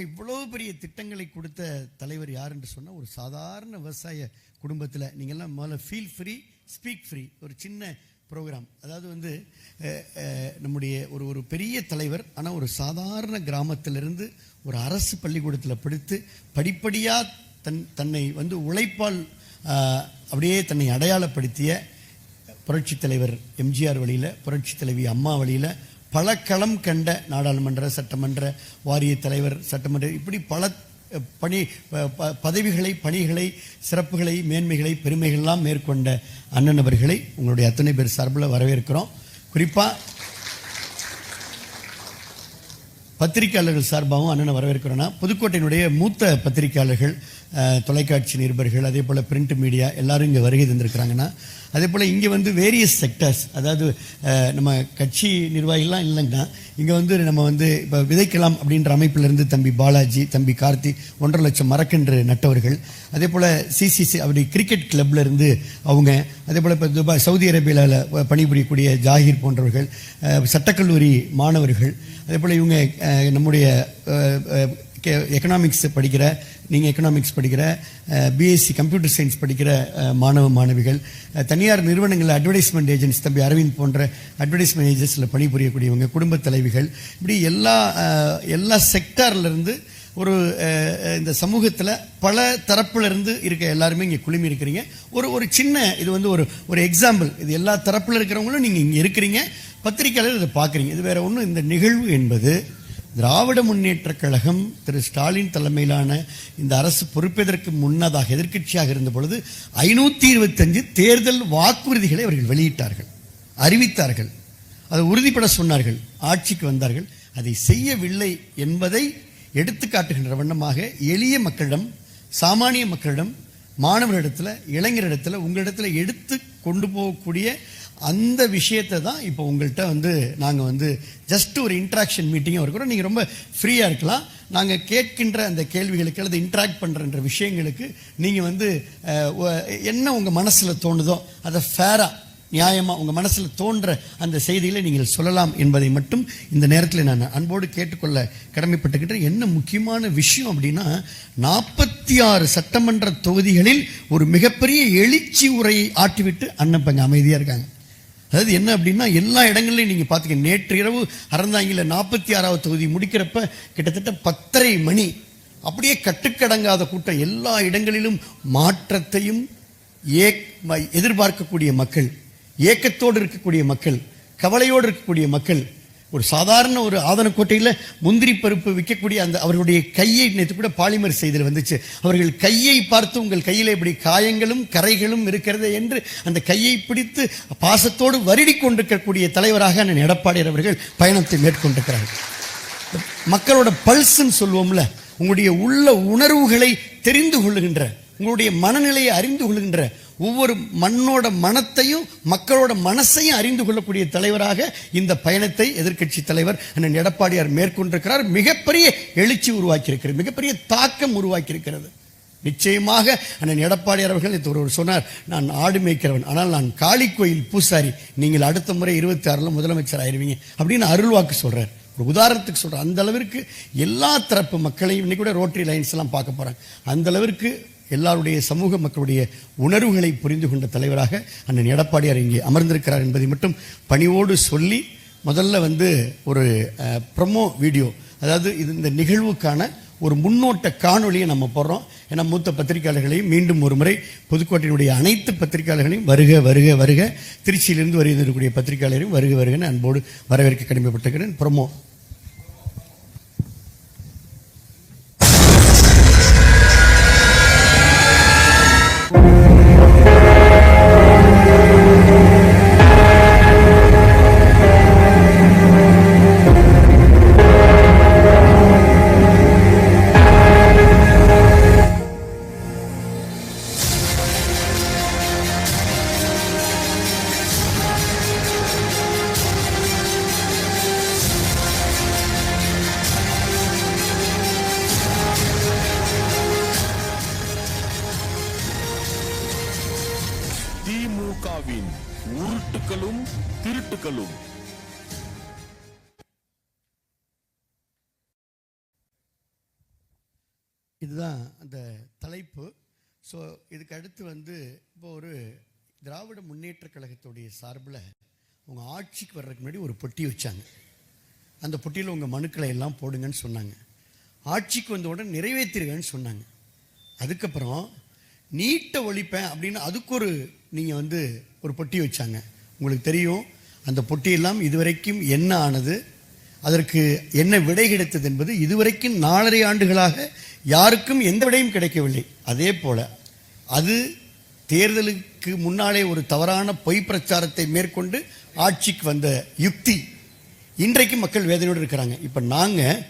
இவ்வளோ பெரிய திட்டங்களை கொடுத்த தலைவர் யார் என்று சொன்னால் ஒரு சாதாரண விவசாய குடும்பத்தில் நீங்கள்லாம் முதல்ல ஃபீல் ஃப்ரீ ஸ்பீக் ஃப்ரீ ஒரு சின்ன ப்ரோக்ராம் அதாவது வந்து நம்முடைய ஒரு ஒரு பெரிய தலைவர் ஆனால் ஒரு சாதாரண கிராமத்திலிருந்து ஒரு அரசு பள்ளிக்கூடத்தில் படித்து படிப்படியாக தன் தன்னை வந்து உழைப்பால் அப்படியே தன்னை அடையாளப்படுத்திய புரட்சித் தலைவர் எம்ஜிஆர் வழியில் புரட்சித் தலைவி அம்மா வழியில் பல களம் கண்ட நாடாளுமன்ற சட்டமன்ற வாரிய தலைவர் சட்டமன்ற இப்படி பல பணி ப- பதவிகளை பணிகளை சிறப்புகளை மேன்மைகளை பெருமைகள்லாம் மேற்கொண்ட அண்ணன் அவர்களை உங்களுடைய அத்தனை பேர் சார்பில் வரவேற்கிறோம். குறிப்பாக பத்திரிகையாளர்கள் சார்பாகவும் அண்ணனை வரவேற்கிறோன்னா புதுக்கோட்டையினுடைய மூத்த பத்திரிகையாளர்கள் தொலைக்காட்சி நிருபர்கள் அதே போல் பிரிண்ட் மீடியா எல்லாரும் இங்கே வருகை தந்திருக்கிறாங்கன்னா அதே போல் இங்கே வந்து வேரியஸ் செக்டர்ஸ் அதாவது நம்ம கட்சி நிர்வாகிகள்லாம் இல்லைங்கன்னா இங்கே வந்து நம்ம வந்து இப்போ விதைக்கலாம் அப்படின்ற அமைப்பிலிருந்து தம்பி பாலாஜி தம்பி கார்த்தி ஒன்றரை லட்சம் மரக்கன்று நட்டவர்கள் அதே போல் சிசிசி அப்படி கிரிக்கெட் கிளப்ல இருந்து அவங்க அதே போல் இப்போ துபாய் சவுதி அரேபியாவில் பணிபுரியக்கூடிய ஜாகிர் போன்றவர்கள் சட்டக்கல்லூரி மாணவர்கள் அதே போல் இவங்க நம்முடைய எக்கனாமிக்ஸ் படிக்கிற நீங்கள் எக்கனாமிக்ஸ் படிக்கிற பிஎஸ்சி கம்ப்யூட்டர் சயின்ஸ் படிக்கிற மாணவ மாணவிகள் தனியார் நிறுவனங்களில் அட்வர்டைஸ்மெண்ட் ஏஜென்ட்ஸ் தம்பி அரவிந்த் போன்ற அட்வர்டைஸ்மெண்ட் ஏஜென்ட்ஸில் பணிபுரியக்கூடியவங்க குடும்ப தலைவிகள் இப்படி எல்லா எல்லா செக்டார்லேருந்து ஒரு இந்த சமூகத்தில் பல தரப்புல இருந்து இருக்க எல்லாருமே இங்கே குழுமி இருக்கிறீங்க. ஒரு ஒரு சின்ன இது வந்து ஒரு ஒரு எக்ஸாம்பிள் இது எல்லா தரப்பில் இருக்கிறவங்களும் நீங்கள் இங்கே இருக்கிறீங்க. பத்திரிக்கையாளர் இதை பார்க்குறீங்க. இது வேறு ஒன்றும் இந்த நிகழ்வு என்பது திராவிட முன்னேற்ற கழகம் திரு ஸ்டாலின் தலைமையிலான இந்த அரசு பொறுப்பதற்கு முன்னதாக எதிர்க்கட்சியாக இருந்த பொழுது ஐநூற்றி இருபத்தஞ்சு தேர்தல் வாக்குறுதிகளை அவர்கள் வெளியிட்டார்கள். அறிவித்தார்கள். அதை உறுதிப்பட சொன்னார்கள். ஆட்சிக்கு வந்தார்கள். அதை செய்யவில்லை என்பதை எடுத்துக்காட்டுகின்ற வண்ணமாக எளிய மக்களிடம் சாமானிய மக்களிடம் மாணவரிடத்தில் இளைஞரிடத்தில் உங்களிடத்தில் எடுத்து கொண்டு போகக்கூடிய அந்த விஷயத்தை தான் இப்போ உங்கள்கிட்ட வந்து நாங்கள் வந்து ஜஸ்ட் ஒரு இன்ட்ராக்ஷன் மீட்டிங்காக இருக்கிறோம் நீங்கள் ரொம்ப ஃப்ரீயாக இருக்கலாம். நாங்கள் கேட்கின்ற அந்த கேள்விகளுக்கு அல்லது இன்ட்ராக்ட் பண்ணுற விஷயங்களுக்கு நீங்கள் வந்து என்ன உங்கள் மனசில் தோணுதோ அதை ஃபேராக நியாயமாக உங்கள் மனசில் தோன்ற அந்த செய்திகளை நீங்கள் சொல்லலாம் என்பதை மட்டும் இந்த நேரத்தில் நான் அன்போடு கேட்டுக்கொள்ள கடமைப்பட்டுக்கிட்டேன் என்ன முக்கியமான விஷயம் அப்படின்னா நாற்பத்தி ஆறு சட்டமன்ற தொகுதிகளில் ஒரு மிகப்பெரிய எழுச்சி உரையை ஆட்டிவிட்டு அண்ணப்பங்க அமைதியாக இருக்காங்க. அதாவது என்ன அப்படின்னா எல்லா இடங்கள்லையும் நீங்கள் பார்த்துக்க நேற்று இரவு அறந்தாங்கியில் நாற்பத்தி ஆறாவது தொகுதி முடிக்கிறப்ப கிட்டத்தட்ட பத்தரை மணி அப்படியே கட்டுக்கடங்காத கூட்டம். எல்லா இடங்களிலும் மாற்றத்தையும் ஏக் எதிர்பார்க்கக்கூடிய மக்கள் ஏக்கத்தோடு இருக்கக்கூடிய மக்கள் கவலையோடு இருக்கக்கூடிய மக்கள் ஒரு சாதாரண ஒரு ஆதனக்கோட்டையில் முந்திரி பருப்பு விற்கக்கூடிய அந்த அவர்களுடைய கையை நேற்று கூட பாலிமர் செய்தியில் வந்துச்சு. அவர்கள் கையை பார்த்து உங்கள் கையில் இப்படி காயங்களும் கரைகளும் இருக்கிறது என்று அந்த கையை பிடித்து பாசத்தோடு வருடி கொண்டிருக்கக்கூடிய தலைவராக அண்ணன் எடப்பாடியார் அவர்கள் பயணத்தை மேற்கொண்டிருக்கிறார்கள். மக்களோட பல்ஸ்ன்னு சொல்லுவோம்ல உங்களுடைய உள்ள உணர்வுகளை தெரிந்து கொள்ளுகின்ற உங்களுடைய மனநிலையை அறிந்து கொள்கின்ற ஒவ்வொரு மண்ணோட மனத்தையும் மக்களோட மனசையும் அறிந்து கொள்ளக்கூடிய தலைவராக இந்த பயணத்தை எதிர்க்கட்சி தலைவர் அண்ணன் எடப்பாடியார் மேற்கொண்டிருக்கிறார். மிகப்பெரிய எழுச்சி உருவாக்கியிருக்கிறது. மிகப்பெரிய தாக்கம் உருவாக்கியிருக்கிறது. நிச்சயமாக அண்ணன் எடப்பாடியார் அவர்கள் நேற்று ஒருவர் சொன்னார் நான் ஆடு மேய்க்கிறவன் ஆனால் நான் காளி கோயில் பூசாரி. நீங்கள் அடுத்த முறை இருபத்தி ஆறில் முதலமைச்சர் ஆயிருவீங்க. அப்படின்னு அருள்வாக்கு சொல்கிறார் ஒரு உதாரணத்துக்கு சொல்கிறேன் அந்த அளவிற்கு எல்லா தரப்பு மக்களையும் இன்னைக்கு கூட ரோட்டரி லைன்ஸ்லாம் பார்க்க போகிறாங்க அந்த அளவிற்கு எல்லாருடைய சமூக மக்களுடைய உணர்வுகளை புரிந்து கொண்ட தலைவராக அண்ணன் எடப்பாடியார் இங்கே அமர்ந்திருக்கிறார் என்பதை மட்டும் பணிவோடு சொல்லி முதல்ல வந்து ஒரு ப்ரமோ வீடியோ அதாவது இது இந்த நிகழ்வுக்கான ஒரு முன்னோட்ட காணொலியை நம்ம போடுறோம். ஏன்னா மூத்த பத்திரிகையாளர்களையும் மீண்டும் ஒரு முறை புதுக்கோட்டையினுடைய அனைத்து பத்திரிகையாளர்களையும் வருக வருக வருக திருச்சியிலிருந்து வருகின்றக்கூடிய பத்திரிகையாளரையும் வருக வருகன்னு அன்போடு வரவேற்க கடமைப்பட்டிருக்கிறேன். ப்ரொமோ இதுதான் அந்த தலைப்பு. ஸோ இதுக்கு அடுத்து வந்து இப்போ ஒரு திராவிட முன்னேற்றக் கழகத்துடைய சார்பில் அவங்க ஆட்சிக்கு வர்றதுக்கு முன்னாடி ஒரு பொட்டி வச்சாங்க. அந்த பொட்டியில் உங்கள் மனுக்களை எல்லாம் போடுங்கன்னு சொன்னாங்க. ஆட்சிக்கு வந்த உடனே நிறைவேற்றிருங்கன்னு சொன்னாங்க. அதுக்கப்புறம் நீட்டை ஒழிப்பேன் அப்படின்னு அதுக்கு ஒரு நீங்கள் வந்து ஒரு பொட்டி வச்சாங்க. உங்களுக்கு தெரியும் அந்த பொட்டியெல்லாம் இதுவரைக்கும் என்ன ஆனது? அதற்கு என்ன விடை கிடைத்தது என்பது இதுவரைக்கும் நாலரை ஆண்டுகளாக யாருக்கும் எந்த விடையும் கிடைக்கவில்லை. அதே போல அது தேர்தலுக்கு முன்னாலே ஒரு தவறான பொய் பிரச்சாரத்தை மேற்கொண்டு ஆட்சிக்கு வந்த யுக்தி இன்றைக்கு மக்கள் வேதனையோடு இருக்கிறாங்க. இப்போ நாங்கள்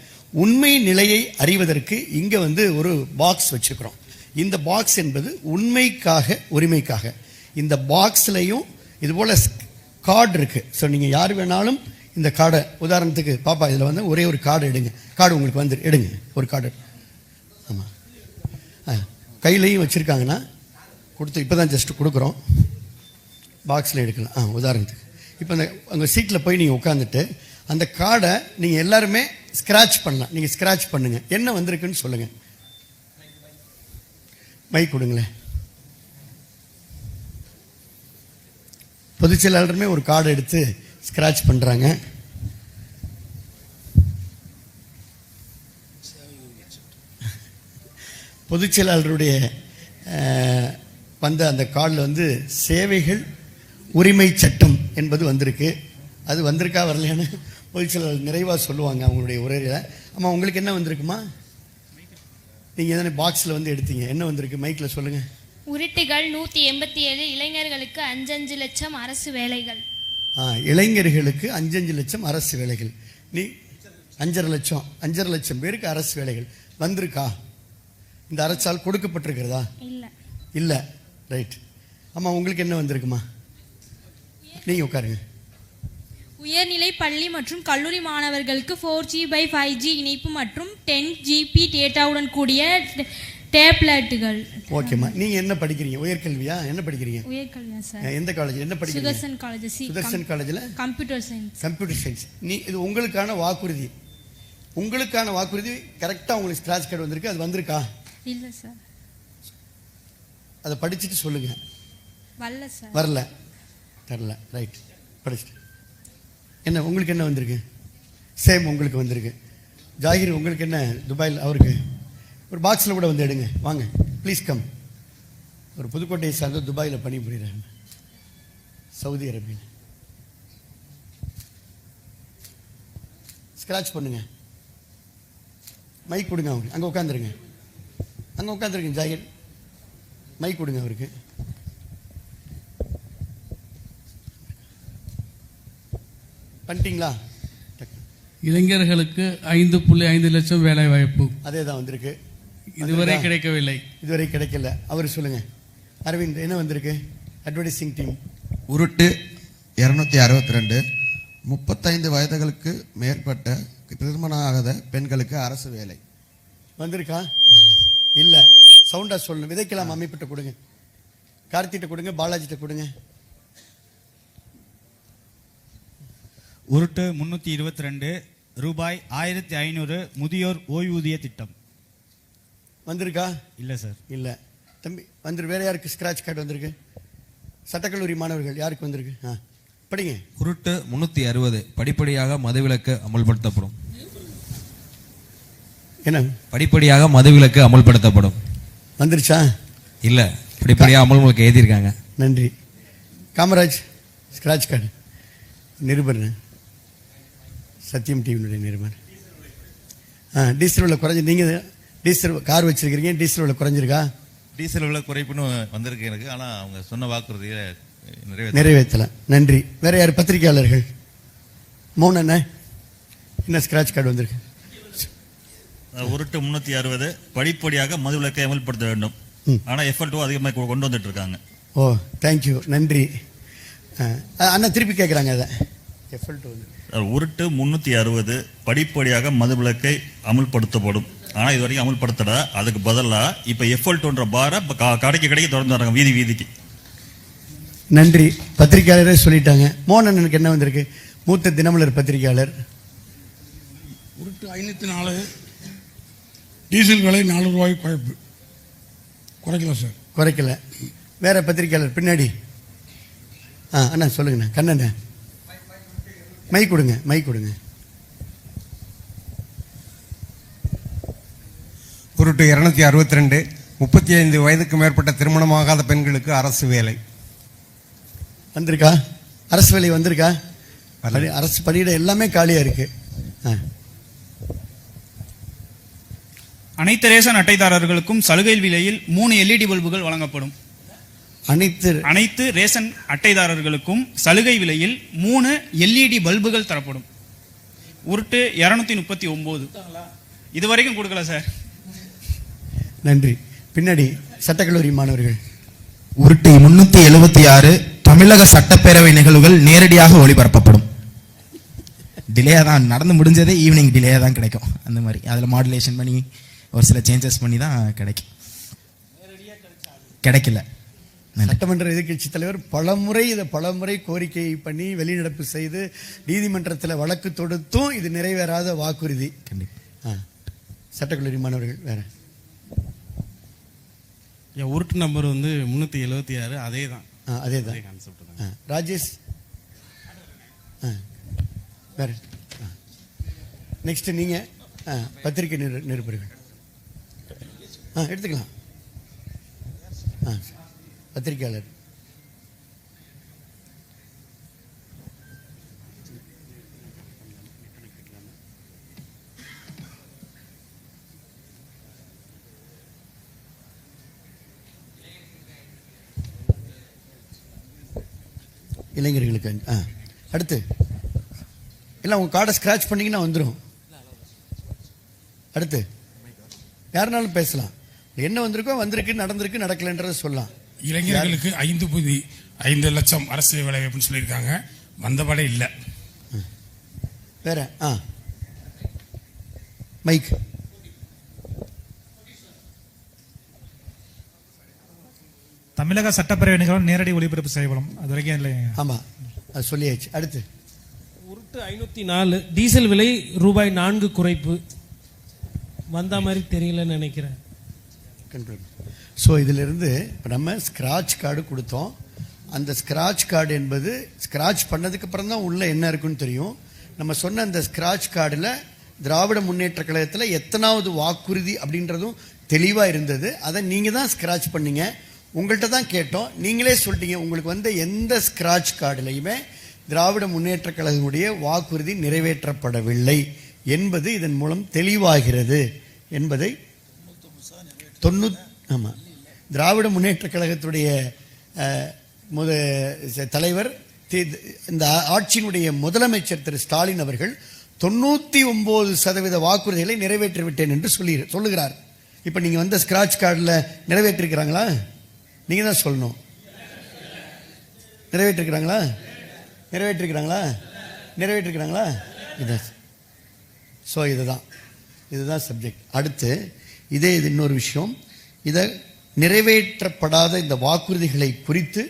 உண்மை நிலையை அறிவதற்கு இங்கே வந்து ஒரு பாக்ஸ் வச்சுக்கிறோம். இந்த பாக்ஸ் என்பது உண்மைக்காக உரிமைக்காக. இந்த பாக்ஸ்லையும் இதுபோல் கார்டு இருக்குது ஸோ நீங்கள் யார் வேணாலும் இந்த கார்டை உதாரணத்துக்கு பாப்பா இதில் வந்து ஒரே ஒரு கார்டு எடுங்க. கார்டு உங்களுக்கு வந்து எடுங்க. ஒரு கார்டு. ஆமாம் ஆ கையிலையும் வச்சுருக்காங்கன்னா கொடுத்து இப்போ தான் ஜஸ்ட் கொடுக்குறோம். பாக்ஸில் எடுக்கலாம். ஆ உதாரணத்துக்கு. இப்போ அந்த உங்கள் சீட்டில் போய் நீங்கள் உட்காந்துட்டு அந்த கார்டை நீங்கள் எல்லாருமே ஸ்க்ராட்ச் பண்ணலாம். நீங்கள் ஸ்க்ராட்ச் பண்ணுங்கள் என்ன வந்திருக்குன்னு சொல்லுங்கள் மைக் கொடுங்களேன். பொதுச்செயலாளருமே ஒரு கார்டு எடுத்து ஸ்க்ராட்ச் பண்ணுறாங்க பொதுச் செயலாளருடைய வந்த அந்த கார்டில் வந்து சேவைகள் உரிமை சட்டம் என்பது வந்திருக்கு. அது வந்திருக்கா வரலையான்னு பொதுச் செயலாளர் நிறைவாக சொல்லுவாங்க அவங்களுடைய உரையில். ஆமாம் உங்களுக்கு என்ன வந்திருக்குமா? நீங்கள் எதனா பாக்ஸில் வந்து எடுத்தீங்க. என்ன வந்திருக்கு? மைக்கில் சொல்லுங்கள் உருட்டுகள் நூற்றி எண்பத்தி ஏழு இளைஞர்களுக்கு அஞ்சஞ்சு லட்சம் அரசு வேலைகள். இளைஞர்களுக்கு அஞ்சஞ்சு லட்சம் அரசு வேலைகள். நீ அஞ்சரை லட்சம் அஞ்சரை லட்சம் பேருக்கு அரசு வேலைகள். வந்திருக்கா? இந்த அரசால் கொடுக்கப்பட்டிருக்கிறதா? இல்ல. ரைட். ஆமாம் உங்களுக்கு என்ன வந்திருக்குமா? நீங்கள் உட்காருங்க. உயர்நிலை பள்ளி மற்றும் கல்லூரி மாணவர்களுக்கு four G by five G இணைப்பு மற்றும் டென் ஜிபி டேட்டாவுடன் கூடிய டேப்லெட்டுகள். ஓகேம்மா நீங்கள் என்ன படிக்கிறீங்க? உயர்கல்வியா? என்ன படிக்கிறீங்க? உயர்கல்வியா சார். எந்த காலேஜ் என்ன படிக்கிறீங்க? சுதர்சன் காலேஜ் சுதர்சன் காலேஜில் கம்ப்யூட்டர் சயின்ஸ் கம்ப்யூட்டர் சயின்ஸ் நீ இது உங்களுக்கான வாக்குறுதி. உங்களுக்கான வாக்குறுதி கரெக்டாக உங்களுக்கு ஸ்க்ராட்ச் கார்டு வந்திருக்கு. அது வந்திருக்கா? இல்ல சார். அதை படிச்சுட்டு சொல்லுங்கள் வரல சார். வரல. தரல. ரைட் படிச்சுட்டு. என்ன உங்களுக்கு என்ன வந்திருக்கு? சேம் உங்களுக்கு வந்திருக்கு. ஜாகிர் உங்களுக்கு என்ன? துபாயில் அவருக்கு? ஒரு பாக்ஸில் கூட வந்து எடுங்க. வாங்க. ப்ளீஸ் கம் ஒரு புதுக்கோட்டையை சார்ந்த துபாயில் பணிபுரிகிறாங்க சவுதி அரேபியில் ஸ்க்ராட்ச் பண்ணுங்க. மைக் கொடுங்க அவருக்கு. அங்கே உட்காந்துருங்க அங்கே உட்காந்துருங்க ஜாகிர். மைக் கொடுங்க அவருக்கு. பண்ணிட்டீங்களா. இளைஞர்களுக்கு ஐந்து புள்ளி ஐந்து லட்சம் வேலை வாய்ப்பு அதே தான் வந்திருக்கு. இதுவரை? கிடைக்கவில்லை. இதுவரை கிடைக்கல. அவர் சொல்லுங்க. அரவிந்த் என்ன வந்திருக்கு? அட்வர்டைசிங் டீம் உருட்டு இருநூத்தி அறுபத்தி ரெண்டு. முப்பத்தைந்து வயதுகளுக்கு மேற்பட்ட திருமணம் ஆகாத பெண்களுக்கு அரசு வேலை. வந்திருக்கா? இல்ல. சவுண்டா சொல்லணும் விதைக்கலாம் அமைப்பிட்ட கொடுங்க. கார்த்திகிட்ட கொடுங்க பாலாஜிட்ட கொடுங்க. உருட்டு முன்னூற்றி இருபத்தி ரெண்டு. ரூபாய் ஆயிரத்தி ஐநூறு முதியோர் ஓய்வூதிய திட்டம். வந்திருக்கா? இல்லை சார். இல்ல. தம்பி வந்துரு வேற யாருக்கு ஸ்கிராட்ச் கார்டு வந்திருக்கு? சட்டக்கல்லூரி மாணவர்கள் யாருக்கு வந்திருக்கு? ஆ படிங்க. உருட்டு முன்னூத்தி அறுபது படிப்படியாக மதுவிலக்கு அமல்படுத்தப்படும். என்ன? படிப்படியாக மதுவிலக்கு அமல்படுத்தப்படும். வந்துருச்சா? இல்ல படிப்படியாக அமல்களுக்கு எழுதியிருக்காங்க. நன்றி. காமராஜ் ஸ்கிராட்ச் கார்டு நிருபர். சத்தியம் டிவியினுடைய நிருபர். ஆ டீசல் விலை குறைஞ்சி நீங்கள் டீசல் கார் வச்சிருக்கிறீங்க டீசல் விலை குறைஞ்சிருக்கா? டீசல் விலை குறைப்புன்னு வந்திருக்கு எனக்கு ஆனா அவங்க சொன்ன வாக்குறுதியை நிறைவேற்ற நிறைவேற்றல. நன்றி. வேற யார்? பத்திரிகையாளர்கள். மௌன என்ன என்ன ஸ்கிராட்ச் கார்டு வந்திருக்கு? உருட்டு முன்னூத்தி அறுபது படிப்படியாக மதுவிலக்கை அமல்படுத்த வேண்டும். ம். ஆனா எஃபர்ட்டும் அதிகமாக கொண்டு வந்துட்டு இருக்காங்க. ஓ தேங்க்யூ நன்றி. அண்ணா திருப்பி கேட்குறாங்க அதை. எஃப்எல் டூ உருட்டு முன்னூத்தி அறுபது படிப்படியாக மதுவிலக்கை அமல்படுத்தப்படும். ஆனா இது வரைக்கும் அமல்படுத்தல. அதுக்கு பதிலா இப்ப எஃபர்ட்ன்ற பார இப்ப கா- கடைக்கு கடைக்கு திறந்து வராங்க வீதி வீதிக்கு. நன்றி. பத்திரிகையாளரே சொல்லிட்டாங்க. மோகன் எனக்கு என்ன வந்திருக்கு? மூத்த தினமலர் பத்திரிகையாளர். உருட்டு ஐநூத்தி நாலு. டீசல் விலை நாலு ரூபாய் குறைப்பு. குறைக்கல சார். குறைக்கல. வேற பத்திரிக்கையாளர் பின்னாடி. ஆ அண்ணா சொல்லுங்கண்ணா. கண்ணண்ணா. மை கொடுங்க மை கொடுங்க. குருட்டு இருநூத்தி அறுபத்தி ரெண்டு முப்பத்தி ஐந்து வயதுக்கு மேற்பட்ட திருமணமாகாத பெண்களுக்கு அரசு வேலை. வந்திருக்கா? அரசு வேலை வந்திருக்கா? அரசு பணியிட எல்லாமே காலியா இருக்கு. ஆ. அனைத்து ரேஷன் அட்டைதாரர்களுக்கும் சலுகை விலையில் மூணு எல்இடி பல்புகள் வழங்கப்படும். அனைத்து அனைத்து ரேஷன் அட்டைதாரர்களுக்கும் சலுகை விலையில் மூணு எல்இடி பல்புகள் தரப்படும். உருட்டு இருநூத்தி முப்பத்தி ஒன்பது இது வரைக்கும் கொடுக்கல சார். நன்றி. பின்னாடி சட்டக்கல்லூரி மாணவர்கள். உருட்டு முன்னூத்தி எழுபத்தி ஆறு தமிழக சட்டப்பேரவை நிகழ்வுகள் நேரடியாக ஒளிபரப்பப்படும். டிலே தான். நடந்து முடிஞ்சதே ஈவினிங் டிலே தான் கிடைக்கும். அந்த மாதிரி. அதில் மாடுலேஷன் பண்ணி ஒரு சில சேஞ்சஸ் பண்ணி தான் கிடைக்கும். கிடைக்கல. சட்டமன்ற எதிர்க்கட்சி தலைவர் பலமுறை இதை பலமுறை கோரிக்கை பண்ணி வெளிநடப்பு செய்து நீதிமன்றத்தில் வழக்கு தொடுத்தும் இது நிறைவேறாத வாக்குறுதி. கண்டிப்பா. ஆ. சட்டக்கல்லூரி மாணவர்கள் வேற. என் உருட்டு நம்பர் வந்து முந்நூற்றி எழுபத்தி ஆறு அதே தான் ஆ, அதே தான் கான்செப்ட் தான் ஆ, ராஜேஷ். ஆ, வேற. நெக்ஸ்ட் நீங்க ஆ, பத்திரிகை நிரு நிருபர்கள். ஆ எடுத்துக்கலாம். ஆ. பத்திரிகையாளர். இளைஞர்களுக்கு ஆ அடுத்து. இல்லை உங்கள் கார்டை ஸ்க்ராச் பண்ணிங்கன்னா வந்துடும் அடுத்து. யாருனாலும் பேசலாம். என்ன வந்திருக்கோ வந்திருக்கு நடந்திருக்கு நடக்கலைன்றதை சொல்லலாம். இளைஞர்களுக்கு ஐந்து புதி ஐந்து லட்சம் அரசு வேலை வாய்ப்புன்னு சொல்லியிருக்காங்க. வந்தபடே இல்லை. வேற ஆ. மைக் தமிழக சட்டப்பேரவை நிகழ்வு நேரடி ஒளிபரப்பு செய்யப்படும் அது வரைக்கும் இல்லை. ஆமாம் அது சொல்லியாச்சு. அடுத்து. உருட்டு ஐநூற்றி நாலு. டீசல் விலை ரூபாய் நான்கு குறைப்பு. வந்த மாதிரி தெரியலன்னு நினைக்கிறேன். கண்ட்ரோல் ஸோ இதிலிருந்து இப்போ நம்ம ஸ்க்ராட்ச் கார்டு கொடுத்தோம். அந்த ஸ்க்ராட்ச் கார்டு என்பது ஸ்க்ராட்ச் பண்ணதுக்கு அப்புறம் தான் உள்ளே என்ன இருக்குன்னு தெரியும். நம்ம சொன்ன அந்த ஸ்க்ராட்ச் கார்டில் திராவிட முன்னேற்ற கழகத்தில் எத்தனாவது வாக்குறுதி அப்படின்றதும் தெளிவாக இருந்தது. அதை நீங்கள் தான் ஸ்க்ராட்ச் பண்ணீங்க. உங்கள்கிட்ட தான் கேட்டோம். நீங்களே சொல்லிட்டீங்க உங்களுக்கு வந்த எந்த ஸ்க்ராட்ச் கார்டுலையுமே திராவிட முன்னேற்ற கழகத்துடைய வாக்குறுதி நிறைவேற்றப்படவில்லை என்பது இதன் மூலம் தெளிவாகிறது என்பதை தொண்ணூத் ஆமாம் திராவிட முன்னேற்ற கழகத்துடைய முத தலைவர் இந்த ஆட்சியினுடைய முதலமைச்சர் திரு ஸ்டாலின் அவர்கள் தொண்ணூற்றி ஒம்பது சதவீத வாக்குறுதிகளை நிறைவேற்றி விட்டேன் என்று சொல்லி சொல்லுகிறார். இப்போ நீங்கள் வந்த ஸ்க்ராட்ச் கார்டில் நிறைவேற்றிருக்கிறாங்களா? நீங்கள் தான் சொல்லணும். நிறைவேற்றிருக்கிறாங்களா? நிறைவேற்றிருக்கிறாங்களா? நிறைவேற்றிருக்கிறாங்களா? இதான் ஸோ இதுதான். இதுதான் சப்ஜெக்ட் அடுத்து இதே இது இன்னொரு விஷயம். இதை நிறைவேற்றப்படாத இந்த வாக்குறுதிகளை குறித்து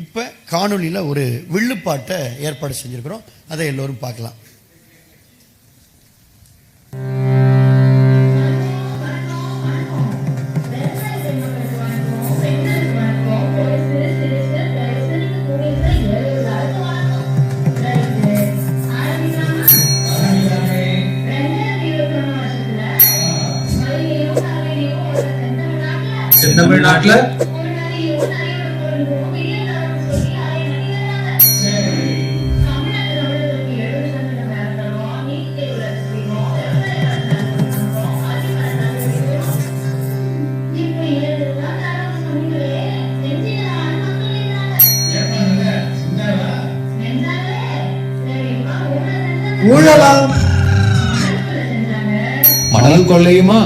இப்போ காணொளியில் ஒரு வில்லுப்பாட்டை ஏற்பாடு செஞ்சுருக்கிறோம். அதை எல்லோரும் பார்க்கலாம். தமிழ்நாட்டில்? ஊழலாம் மணல் கொள்ளையுமா?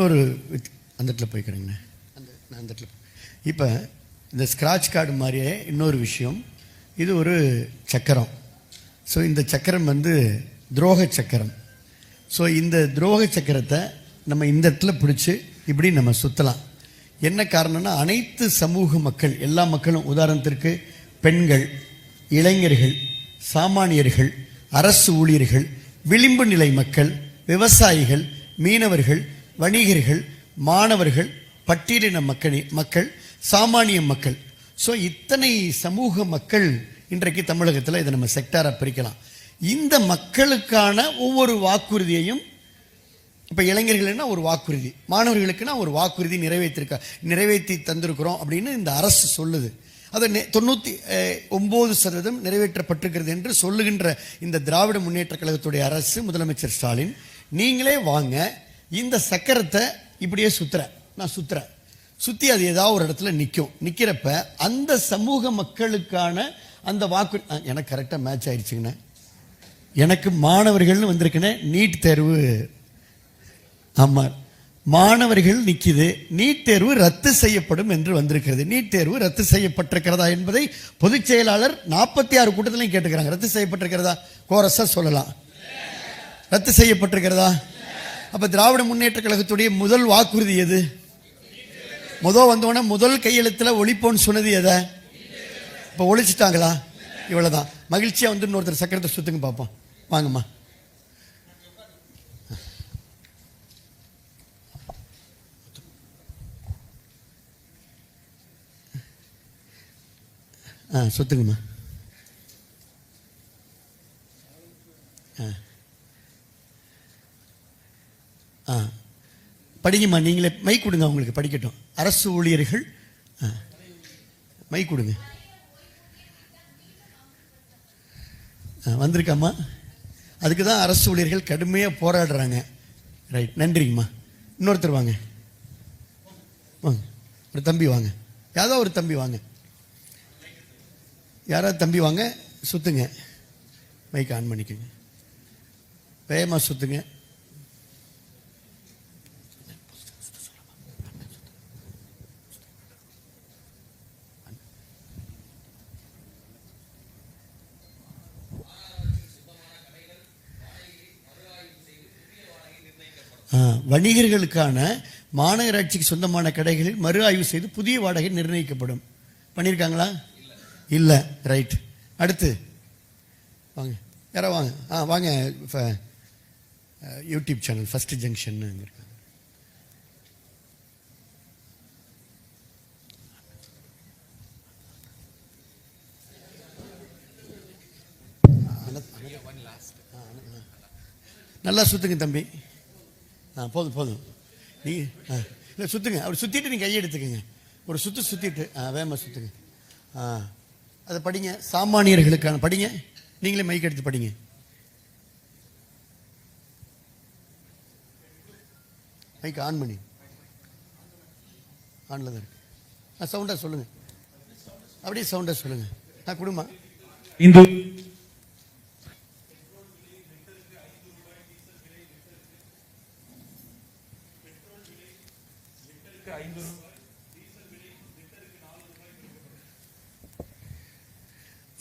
இன்னொரு அந்த இடத்துல போய்க்கிறேங்கண்ணே. அந்த நான் அந்த இடத்துல இப்போ இந்த ஸ்க்ராட்ச் கார்டு மாதிரியே இன்னொரு விஷயம். இது ஒரு சக்கரம். ஸோ இந்த சக்கரம் வந்து துரோக சக்கரம். ஸோ இந்த துரோக சக்கரத்தை நம்ம இந்த இடத்துல பிடிச்சி இப்படி நம்ம சுற்றலாம் என்ன காரணம்னா அனைத்து சமூக மக்கள் எல்லா மக்களும் உதாரணத்திற்கு பெண்கள் இளைஞர்கள் சாமானியர்கள் அரசு ஊழியர்கள் விளிம்பு நிலை மக்கள் விவசாயிகள் மீனவர்கள் வணிகர்கள் மாணவர்கள் பட்டியலின மக்களே மக்கள் சாமானிய மக்கள். ஸோ இத்தனை சமூக மக்கள் இன்றைக்கு தமிழகத்தில் இதை நம்ம செக்டாராக பிரிக்கலாம். இந்த மக்களுக்கான ஒவ்வொரு வாக்குறுதியையும் இப்போ இளைஞர்களுன்னா ஒரு வாக்குறுதி மாணவர்களுக்குன்னா ஒரு வாக்குறுதி நிறைவேற்றிருக்க நிறைவேற்றி தந்திருக்கிறோம் அப்படின்னு இந்த அரசு சொல்லுது. அதை நெ- தொண்ணூற்றி ஒம்பது சதவீதம் நிறைவேற்றப்பட்டிருக்கிறது என்று சொல்லுகின்ற இந்த திராவிட முன்னேற்ற கழகத்துடைய அரசு முதலமைச்சர் ஸ்டாலின் நீங்களே வாங்க இந்த சக்கரத்தை இப்படியே சுத்துறேன் நான் சுத்துறேன் சுத்தி அது ஏதாவது ஒரு இடத்துல நிற்கும் நிற்கிறப்ப அந்த சமூக மக்களுக்கான அந்த வாக்கு எனக்கு கரெக்டாக மேட்ச் ஆயிடுச்சுங்கண்ணே எனக்கு மாணவர்கள்னு வந்திருக்குண்ணே நீட் தேர்வு. ஆமாம் மாணவர்கள் நிற்கிது நீட் தேர்வு ரத்து செய்யப்படும் என்று வந்திருக்கிறது. நீட் தேர்வு ரத்து செய்யப்பட்டிருக்கிறதா என்பதை பொதுச் செயலாளர் நாற்பத்தி ஆறு கூட்டத்திலையும் கேட்டுக்கிறாங்க. ரத்து செய்யப்பட்டிருக்கிறதா? கோரஸாக சொல்லலாம். ரத்து செய்யப்பட்டிருக்கிறதா? அப்ப திராவிட முன்னேற்ற கழகத்துடைய முதல் வாக்குறுதி எது? முதல் வந்தோடனே முதல் கையெழுத்துல ஒழிப்போன்னு சொன்னது எதை? இப்போ ஒழிச்சிட்டாங்களா? இவ்வளவுதான். மகிழ்ச்சியா வந்து இன்னொருத்தர் சக்கரத்தை சுத்துங்க பார்ப்போம் வாங்கம்மா. ஆ சொத்துங்கம்மா. ஆ. ஆ. படிங்கம்மா நீங்களே மை கொடுங்க அவங்களுக்கு படிக்கட்டும். அரசு ஊழியர்கள் ஆ. மை கொடுங்க. ஆ, வந்திருக்காம்மா. அதுக்கு தான் அரசு ஊழியர்கள் கடுமையாக போராடுறாங்க. ரைட் நன்றிங்கம்மா. இன்னொருத்தர் வாங்க. வாங்க. ஒரு தம்பி வாங்க. யாரோ ஒரு தம்பி வாங்க. யாராவது தம்பி வாங்க சுத்துங்க. மைக் ஆன் பண்ணிக்கோங்க. வேகமாக சுத்துங்க. வணிகர்களுக்கான மாநகராட்சிக்கு சொந்தமான கடைகளில் மறு ஆய்வு செய்து புதிய வாடகை நிர்ணயிக்கப்படும். பண்ணியிருக்காங்களா இல்லை. ரைட் அடுத்து. வாங்க. யாரோ வாங்க. ஆ வாங்க. இப்போ யூடியூப் சேனல் ஃபஸ்ட்டு ஜங்ஷன் இருக்காங்க. நல்லா சுத்துங்க தம்பி. ஆ போதும் போதும். நீங்கள் ஆ இல்லை சுற்றுங்க அப்படி சுற்றிட்டு நீங்கள் கையை எடுத்துக்கங்க. ஒரு சுற்று சுற்றிட்டு ஆ வேகமாக சுத்துங்க. ஆ அதை படிங்க. சாமானியர்களுக்கான படிங்க. நீங்களே மைக் எடுத்து படிங்க. மைக் ஆன் பண்ணி. ஆனில் தான் இருக்கு. ஆ சவுண்டாக சொல்லுங்கள் அப்படியே சவுண்டாக சொல்லுங்கள் ஆ குடும்பம் இந்து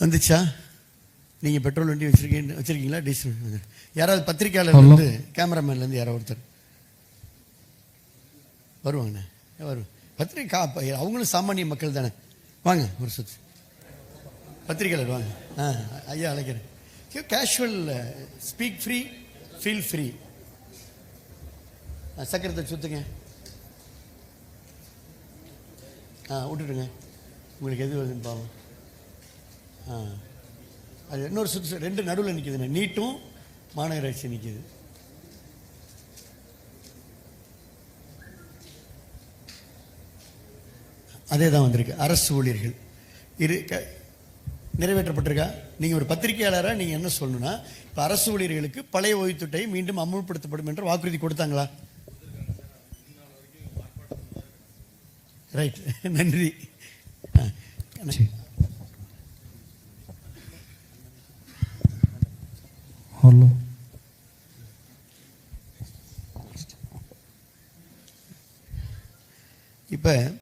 வந்துச்சா? நீங்கள் பெட்ரோல் வண்டி வச்சிருக்கீங்க வச்சிருக்கீங்களா? டீசல்? யாராவது பத்திரிக்கையாளர்லேருந்து கேமராமேன்லேருந்து யாரோ ஒருத்தர். வருவாங்கண்ணே. வருவோம் பத்திரிக்கை அவங்களும் சாமானிய மக்கள் தானே. வாங்க ஒரு சுத்து. பத்திரிக்கையாளர் வாங்க. ஆ ஐயா அழைக்கிறேன். Casual speak free feel free சக்கரத்தை சுத்துங்க. ஆ விட்டுடுங்க. உங்களுக்கு எது வருதுன்னு பாவம். அது இன்னொரு சுற்று ரெண்டு நடுவில் நிற்கிதுண்ணே நீட்டும் மாநகராட்சி நிற்கிது அதே தான் வந்திருக்கு. அரசு ஊழியர்கள். இரு க- நிறைவேற்றப்பட்டிருக்கா? நீங்கள் ஒரு பத்திரிகையாளராக நீங்கள் என்ன சொல்லணும்னா இப்போ அரசு ஊழியர்களுக்கு பழைய ஓய்வுத்திட்டை மீண்டும் அமுல்படுத்தப்படும் என்ற வாக்குறுதி கொடுத்தாங்களா? ரைட் நன்றி. இப்போ